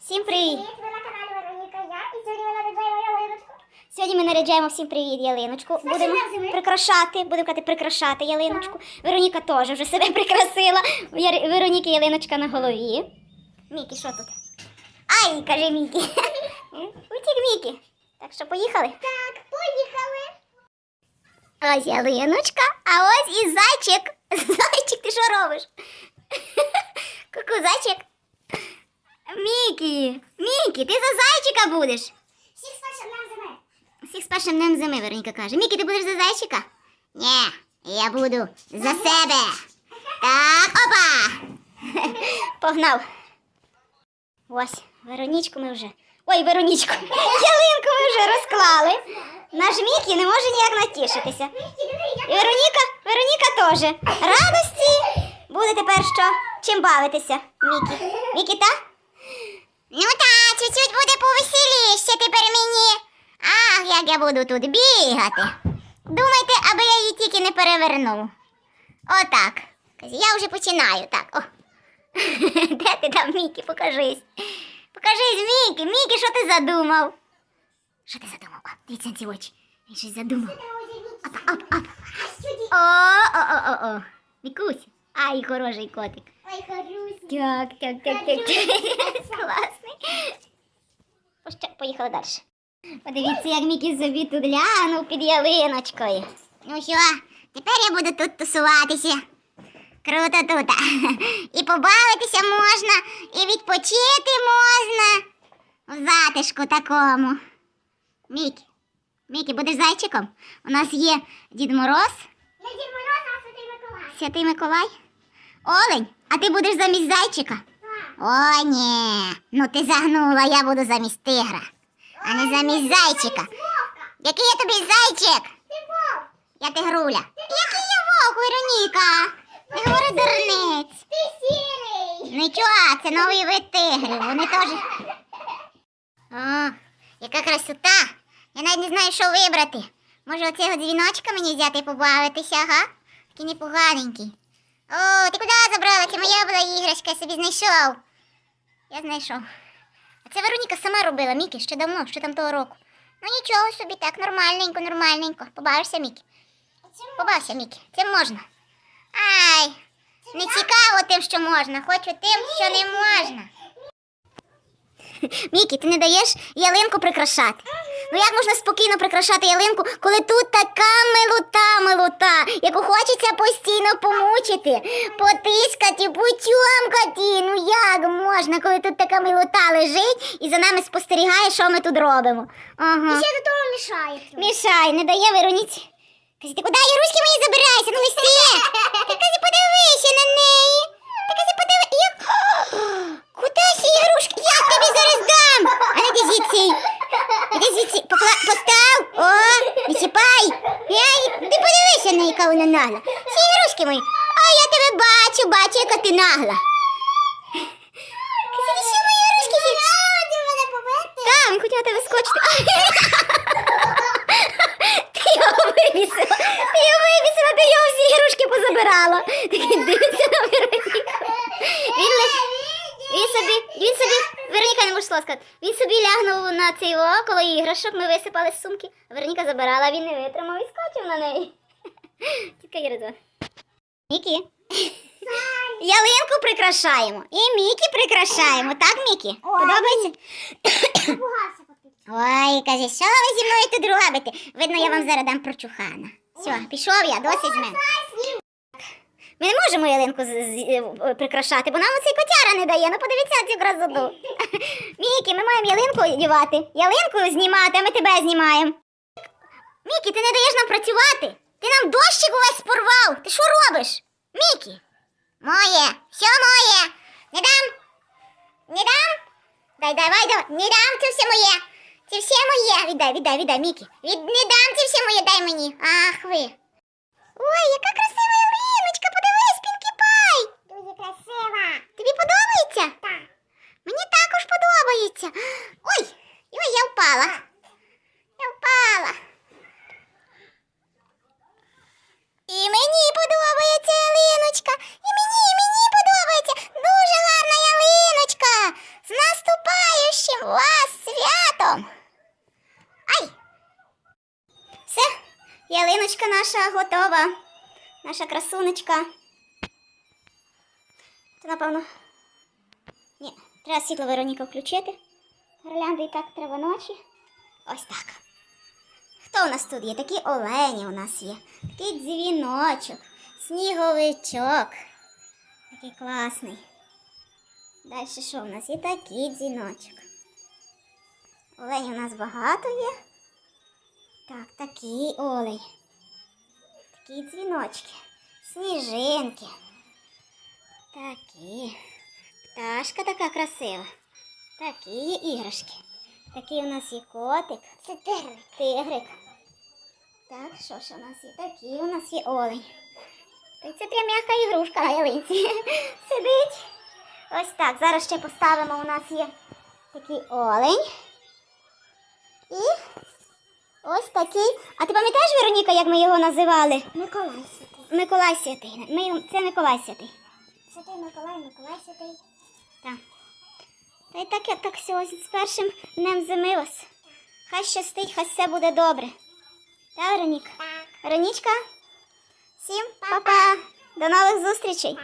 Всім привіт! Привіт, ви на каналі Вероніка Я. І сьогодні ми наряджаємо ялиночку. Сьогодні ми наряджаємо всім привіт ялиночку. Будемо зими. прикрашати, будемо казати, прикрашати ялиночку. Вероніка теж вже себе прикрасила. У Яр- Вероніки ялиночка на голові. Мікі, що тут? Ай, каже Мікі. Утік Мікі. Так що поїхали? Так, поїхали. Ось ялиночка, а ось і зайчик. Зайчик, ти що робиш? Ку-ку, зайчик. Мікі, Мікі, ти за зайчика будеш. Всіх з першим днем зими. Всіх з першим днем зими, Вероніка каже. Мікі, ти будеш за зайчика? Ні, я буду за себе. Так, опа! Погнав. Ось, Веронічку ми вже. Ой, Веронічку, ялинку ми вже розклали. Наш Мікі не може ніяк натішитися. І Вероніка, Вероніка теж. Радості буде тепер що? Чим бавитися, Мікі? Мікі, та? Ну та, чуть-чуть буде повеселіше тепер мені. Ах, як я буду тут бігати. Думайте, аби я її тільки не перевернув. Отак. Я вже починаю. Так. О. Де ти там, Мікі? Покажись. Покажись, Мікі. Мікі, що ти задумав? Що ти задумав? О, дивіться на ці очі. Він щось задумав. Оп, оп, оп. О, о, о, о, о. Вікусь. Ай, хороший котик. Харусь. Так, так, так, так, так. Класний. Поїхали далі. Подивіться, як Мікі собі тут глянув під ялиночкою. Ну що, тепер я буду тут тусуватися. Круто тут. І побавитися можна, і відпочити можна. В затишку такому. Мікі, Мікі, будеш зайчиком? У нас є Дід Мороз. Я Дід Мороз, а Святий Миколай. Святий Миколай? Олень, а ти будеш замість зайчика? Так. О, ні. Ну ти загнула, я буду замість тигра, а не замість зайчика. Який я тобі зайчик? Ти вовк. Я тигруля. Який я вовк, Вероніка? Не говори дурниць. Ти сірий. Нічого, це новий вид тигрів. Вони теж. О, яка красота. Я навіть не знаю, що вибрати. Може, оцього дзвіночка мені взяти і побавитися, ага? Такий непоганенький. О, ти куди забрала? Це моя була іграшка, я собі знайшов. Я знайшов. А це Вероніка сама робила, Мікі, ще давно, ще там того року. Ну нічого собі, так, нормальненько, нормальненько. Побавишся, Мікі. Побався, Мікі. Цим можна. Ай, не цікаво тим, що можна, хочу тим, що не можна. Мікі, ти не даєш ялинку прикрашати. Ну як можна спокійно прикрашати ялинку, коли тут така милота, милота, яку хочеться постійно помучити, потискати, потьомкати. Ну як можна, коли тут така милота лежить і за нами спостерігає, що ми тут робимо. Ага. Ще до того мішає. Мішай, не дає Вероніці. Казі, ти куди Яруськи мої забираєшся? Ну листи! Ти казі, подивися на неї. Ти казі, подиви. Як... Куди ці ігрушки? Я тобі зараз дам! А не ти звідси. Іди звідси. Покла... Постав. О, не чіпай. Я... Ти подивися на яка вона нагла. Ці мої. А я тебе бачу, бачу, яка ти нагла. Ти мої? Ти мене побити? Так, він хотів тебе скочити. Ти його вивісила. Ти його вивісила, ти його всі ігрушки позабирала. Такий дивиться на Вероніку. Він, собі, він собі, Вероніка не може слова сказати. Він собі лягнув на цей коло іграшок, ми висипали з сумки. Вероніка забирала, він не витримав і скочив на неї. Тітка Єризова. Мікі. Ялинку прикрашаємо. І Мікі прикрашаємо. Так, Мікі? Ой. Подобається? Ой, каже, що ви зі мною тут робите? Видно, я вам зараз дам прочухана. Все, пішов я, досить з мене. Ми не можемо ялинку з- з- е, прикрашати, бо нам оцей котяра не дає. Ну подивіться цю красоту. Мікі, ми маємо ялинку одягати, ялинку знімати, а ми тебе знімаємо. Мікі, ти не даєш нам працювати. Ти нам дощик увесь порвав. Ти що робиш? Мікі? Моє, все моє. Не дам. Не дам. Дай, давай, давай. Не дам, це все моє. Це все моє. Віддай, віддай, віддай, Мікі. Від... Не дам це все моє, дай мені. Ах ви. Ой, яка красива ялиночка, подивись, Пінкі Пай. Дуже красива. Тобі подобається? Так. Мені також подобається. Ой, ой, я впала. Я впала. І мені подобається ялиночка. І мені, і мені подобається. Дуже гарна ялиночка. З наступаючим! Вас з святом! Ай! Все, ялиночка наша готова. Наша красунечка. Це, напевно. Ні, треба світло Вероніка включити. Гірлянди і так треба ночі. Ось так. Хто у нас тут є? Такі олені у нас є. Такий дзвіночок, сніговичок. Такий класний. Далі що в нас є такий дзвіночок. Оленів у нас багато є. Так, такий олень. Такі дзвіночки. Сніжинки. Такі. Пташка така красива. Такі іграшки. Такий у нас є котик. Це тигрик. Тигрик. Так, що ж у нас є? Такий у нас є олень. Та й це прям м'яка ігрушка на ялинці. Сидить. Ось так. Зараз ще поставимо. У нас є такий олень. І ось такий. А ти пам'ятаєш, Вероніка, як ми його називали? Миколай святий. Миколай Святий. Ми, його- це Миколай Святий. Святий Миколай, Миколай святий. Так. Та й так, так сьогодні з першим днем зими вас. Хай щастить, хай все буде добре. Та, Вероніка? Так. Веронічка? Всім па-па! До нових зустрічей!